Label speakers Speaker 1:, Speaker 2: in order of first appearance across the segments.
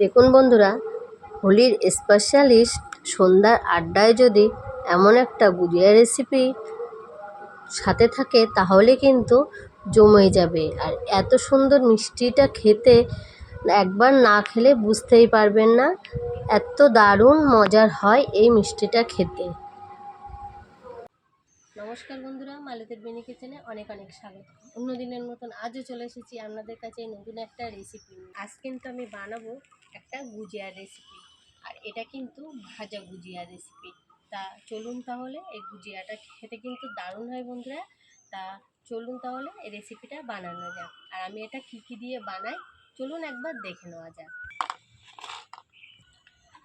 Speaker 1: দেখুন বন্ধুরা, হোলির স্পেশালিস্ট সন্ধ্যার আড্ডায় যদি এমন একটা গুজিয়া রেসিপি সাথে থাকে, তাহলে কিন্তু জমে যাবে। আর এত সুন্দর মিষ্টিটা খেতে একবার না খেলে বুঝতেই পারবেন না, এত দারুণ মজার হয় এই মিষ্টিটা খেতে। নমস্কার বন্ধুরা, মালতের বেনি কিচেনে অনেক অনেক স্বাগত। অন্য দিনের মতন আজও চলে এসেছি আপনাদের কাছে নতুন একটা রেসিপি আজ কিন্তু আমি বানাবো একটা গুজিয়ার রেসিপি আর এটা কিন্তু ভাজা গুজিয়া রেসিপি তা চলুন তাহলে এই গুজিয়াটা খেতে কিন্তু দারুণ হয় বন্ধুরা। তা চলুন তাহলে এই রেসিপিটা বানানো যাক। আর আমি এটা কী কী দিয়ে বানাই, চলুন একবার দেখে নেওয়া যাক।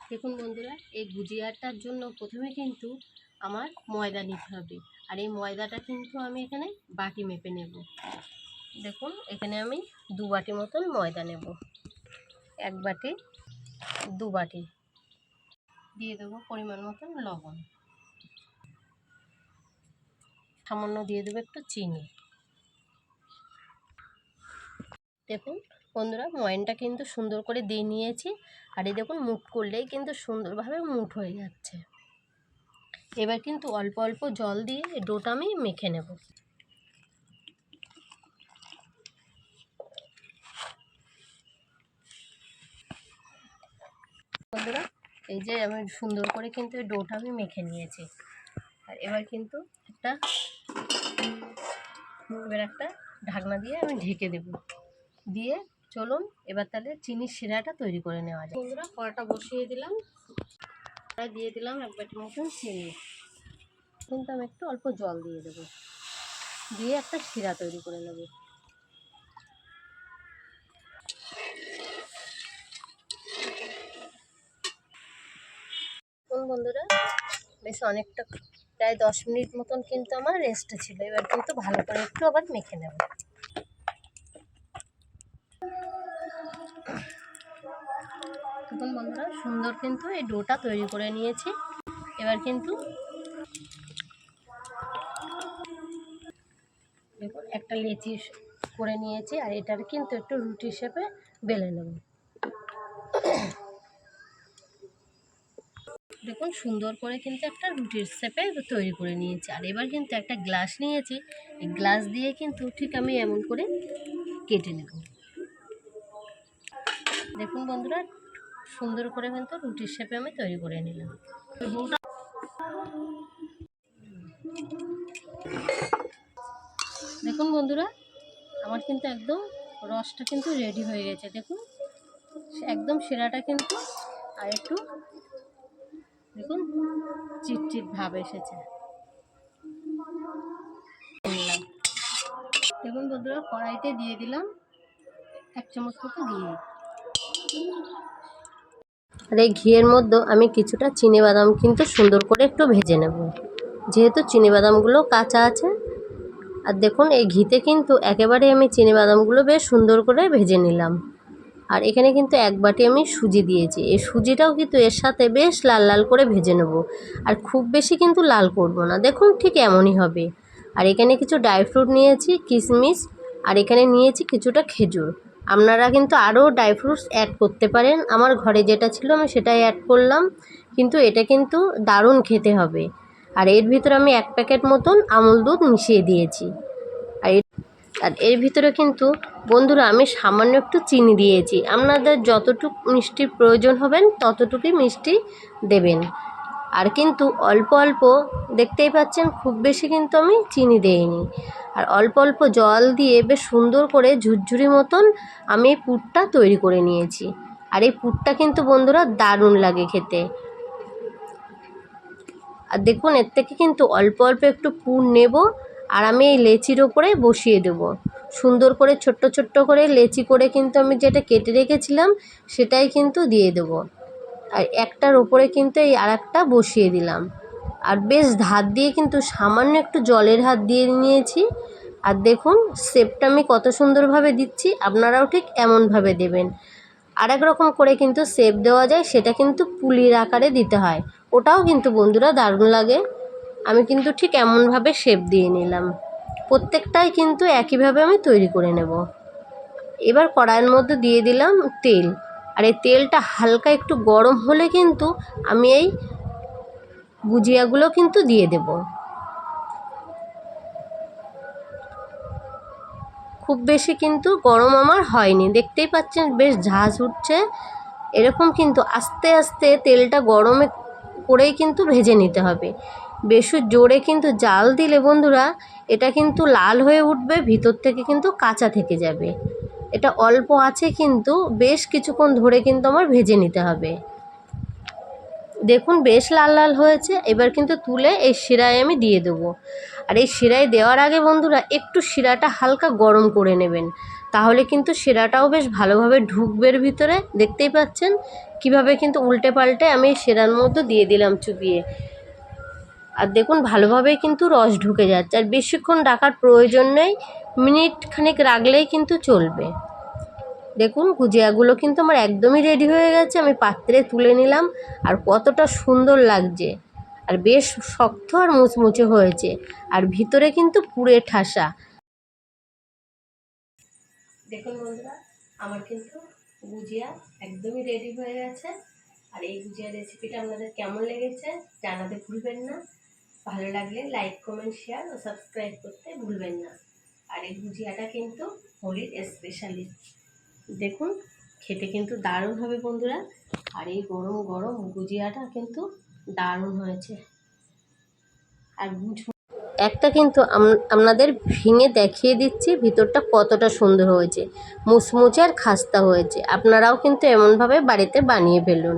Speaker 1: দেখুন বন্ধুরা, এই গুজিয়াটার জন্য প্রথমে কিন্তু আমার ময়দা নিতে হবে। আর এই ময়দাটা কিন্তু আমি এখানে বাটি মেপে নেব। দেখুন, এখানে আমি দু বাটি মতন ময়দা নেব। এক বাটি, দু বাটি। দিয়ে দেবো পরিমাণ মতন লবণ। সামান্য দিয়ে দেবো একটু চিনি। দেখুন, বন্ধুরা, ময়নটা কিন্তু সুন্দর করে দিয়ে নিয়েছি। আর এই দেখুন, মুট করলেই কিন্তু সুন্দরভাবে মুট হয়ে যাচ্ছে। এবার কিন্তু অল্প অল্প জল দিয়ে ডোটা আমি মেখে নেব। বন্ধুরা, এই যে আমি সুন্দর করে কিন্তু এই ডোটা আমি মেখে নিয়েছি। আর এবার কিন্তু একটা এবার একটা ঢাকনা দিয়ে আমি ঢেকে দেব। দিয়ে চলুন, এবার তাহলে চিনির শিরাটা তৈরি করে নেওয়া যায় বন্ধুরা, কড়াটা বসিয়ে দিলাম। দিয়ে দিলাম, এক বাটি মতন চিনি। কিন্তু আমি একটু অল্প জল দিয়ে দেবো। দিয়ে একটা শিরা তৈরি করে নেব। বন্ধুরা, বেশ অনেকটা, প্রায় দশ মিনিট মতন কিন্তু আমার রেস্টে ছিল। এবার কিন্তু ভালো করে একটু আবার মেখে নেব। দেখুন বন্ধুরা, সুন্দর কিন্তু এই ডোটা তৈরি করে নিয়েছি। এবার কিন্তু দেখুন একটা লেচি করে নিয়েছি আর এটার কিন্তু একটু রুটি শেপে বেলে নেব। দেখুন, সুন্দর করে কিন্তু একটা রুটির শেপে তৈরি করে নিয়েছি। আর এবার কিন্তু একটা গ্লাস নিয়েছি। এই গ্লাস দিয়ে কিন্তু ঠিক আমি এমন করে কেটে নেব। দেখুন বন্ধুরা সুন্দর করে কিন্তু রুটির শেপে আমি তৈরি করে নিলাম। দেখুন বন্ধুরা, আমার কিন্তু একদম রসটা কিন্তু রেডি হয়ে গেছে। দেখুন, একদম সেরাটা কিন্তু আর একটু, দেখুন, চিটচিট ভাব এসেছে। দেখুন বন্ধুরা, কড়াইতে দিয়ে দিলাম এক চামচ মতো দিয়ে আর এই ঘিয়ের মধ্যে আমি কিছুটা বাদাম কিন্তু সুন্দর করে একটু ভেজে নেব। যেহেতু বাদামগুলো কাঁচা আছে, আর দেখুন এই ঘিতে কিন্তু একেবারে আমি বাদামগুলো বেশ সুন্দর করে ভেজে নিলাম। আর এখানে কিন্তু এক বাটি আমি সুজি দিয়েছি। এই সুজিটাও কিন্তু এর সাথে বেশ লাল লাল করে ভেজে নেব। আর খুব বেশি কিন্তু লাল করব না। দেখুন ঠিক এমনই হবে। আর এখানে কিছু ড্রাই ফ্রুট নিয়েছি কিশমিশ আর এখানে নিয়েছি কিছুটা খেজুর। আপনারা কিন্তু আরও ড্রাই ফ্রুটস অ্যাড করতে পারেন। আমার ঘরে যেটা ছিল আমি সেটাই অ্যাড করলাম। কিন্তু এটা কিন্তু দারুণ খেতে হবে। আর এর ভিতরে আমি এক প্যাকেট মতন আমুল দুধ মিশিয়ে দিয়েছি। আর আর এর ভিতরে কিন্তু বন্ধুরা আমি সামান্য একটু চিনি দিয়েছি। আপনাদের যতটুকু মিষ্টির প্রয়োজন হবেন, ততটুকুই মিষ্টি দেবেন। আর কিন্তু অল্প অল্প দেখতেই পাচ্ছেন, খুব বেশি কিন্তু আমি চিনি দেইনি। আর অল্প অল্প জল দিয়ে বেশ সুন্দর করে ঝুরঝুরি মতন আমি এই পুরটা তৈরি করে নিয়েছি। আর এই পুরটা কিন্তু বন্ধুরা দারুণ লাগে খেতে। আর দেখুন, এর থেকে কিন্তু অল্প অল্প একটু পুর নেব আর আমি এই লেচির ওপরে বসিয়ে দেব। সুন্দর করে, ছোট্ট ছোট্ট করে লেচি করে কিন্তু আমি যেটা কেটে রেখেছিলাম সেটাই কিন্তু দিয়ে দেব। আর একটার ওপরে কিন্তু এই আর একটা বসিয়ে দিলাম। আর বেশ ধার দিয়ে কিন্তু সামান্য একটু জলের হাত দিয়ে নিয়েছি। আর দেখুন শেপটা আমি কত সুন্দরভাবে দিচ্ছি, আপনারাও ঠিক এমনভাবে দেবেন। আর এক রকম করে কিন্তু শেপ দেওয়া যায়, সেটা কিন্তু পুলির আকারে দিতে হয়। ওটাও কিন্তু বন্ধুরা দারুণ লাগে। আমি কিন্তু ঠিক এমনভাবে শেপ দিয়ে নিলাম। প্রত্যেকটাই কিন্তু একইভাবে আমি তৈরি করে নেব। এবার কড়াইয়ের মধ্যে দিয়ে দিলাম তেল। আর এই তেলটা হালকা একটু গরম হলে কিন্তু আমি এই গুজিয়াগুলো কিন্তু দিয়ে দেব। খুব বেশি কিন্তু গরম আমার হয়নি। দেখতেই পাচ্ছেন বেশ ঝাঁজ উঠছে। এরকম কিন্তু আস্তে আস্তে তেলটা গরমে করেই কিন্তু ভেজে নিতে হবে। বেশি জোরে কিন্তু জাল দিলে বন্ধুরা এটা কিন্তু লাল হয়ে উঠবে, ভিতর থেকে কিন্তু কাঁচা থেকে যাবে। এটা অল্প আছে কিন্তু বেশ কিছুক্ষণ ধরে কিন্তু আমার ভেজে নিতে হবে। দেখুন বেশ লাল লাল হয়েছে, এবার কিন্তু তুলে এই শিরায় আমি দিয়ে দেবো। আর এই শিরায় দেওয়ার আগে বন্ধুরা একটু শিরাটা হালকা গরম করে নেবেন, তাহলে কিন্তু শিরাটাও বেশ ভালোভাবে ঢুকবে ভিতরে। দেখতেই পাচ্ছেন কীভাবে কিন্তু উল্টে পাল্টে আমি শিরার মধ্যে দিয়ে দিলাম চুপিয়ে আর দেখুন ভালোভাবেই কিন্তু রস ঢুকে যাচ্ছে, আর বেশিক্ষণ ডাকার প্রয়োজন নেই। মিনিট খানেক রাখলেই কিন্তু চলবে। দেখুন, গুজিয়াগুলো কিন্তু আমার একদমই রেডি হয়ে গেছে, আমি পাত্রে তুলে নিলাম, আর কতটা সুন্দর লাগছে। আর বেশ শক্ত আর মুচমুচে হয়েছে, আর ভিতরে কিন্তু পুরে ঠাসা। দেখুন বন্ধুরা, আমার কিন্তু গুজিয়া একদমই রেডি হয়ে গেছে, আর এই গুজিয়া রেসিপিটা আপনাদের কেমন লেগেছে জানাতে ভুলবেন না। ভালো লাগলে লাইক কমেন্ট শেয়ার ও সাবস্ক্রাইব করতে ভুলবেন না। আর এই গুজিয়াটা কিন্তু হোলির স্পেশালি দেখুন, খেতে কিন্তু দারুণ হবে বন্ধুরা। আর এই গরম গরম গুজিয়াটা কিন্তু দারুণ হয়েছে। আর একটা কিন্তু আপনাদের ভেঙে দেখিয়ে দিচ্ছি, ভিতরটা কতটা সুন্দর হয়েছে। মুচমুচে আর খাস্তা হয়েছে। আপনারাও কিন্তু এমনভাবে বাড়িতে বানিয়ে ফেলুন।